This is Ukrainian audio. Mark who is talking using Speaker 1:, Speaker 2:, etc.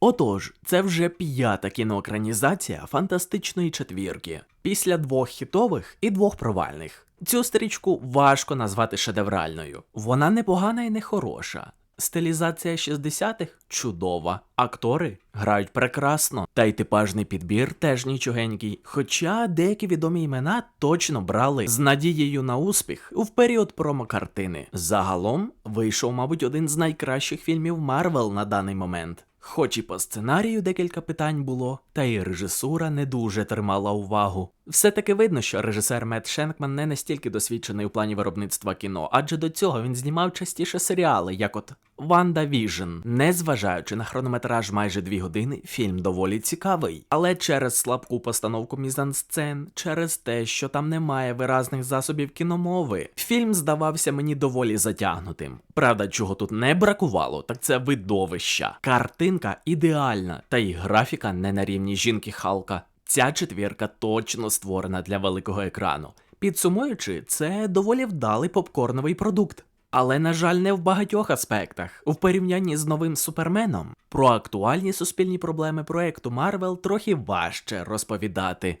Speaker 1: Отож, це вже п'ята кіноекранізація фантастичної четвірки, після двох хітових і двох провальних. Цю стрічку важко назвати шедевральною. Вона не погана і не хороша. Стилізація 60-х чудова. Актори грають прекрасно, та й типажний підбір теж нічогенький. Хоча деякі відомі імена точно брали з надією на успіх в період промокартини. Загалом вийшов, мабуть, один з найкращих фільмів Марвел на даний момент. Хоч і по сценарію декілька питань було, та й режисура не дуже тримала увагу. Все-таки видно, що режисер Мет Шенкман не настільки досвідчений у плані виробництва кіно, адже до цього він знімав частіше серіали, як от Ванда Віжн. Незважаючи на хронометраж майже дві години, фільм доволі цікавий. Але через слабку постановку мізансцен, через те, що там немає виразних засобів кіномови, фільм здавався мені доволі затягнутим. Правда, чого тут не бракувало, так це видовища. Картинка ідеальна, та й графіка не на рівні жінки Халка. Ця четвірка точно створена для великого екрану. Підсумуючи, це доволі вдалий попкорновий продукт. Але, на жаль, не в багатьох аспектах. В порівнянні з новим суперменом про актуальні суспільні проблеми проекту Марвел трохи важче розповідати.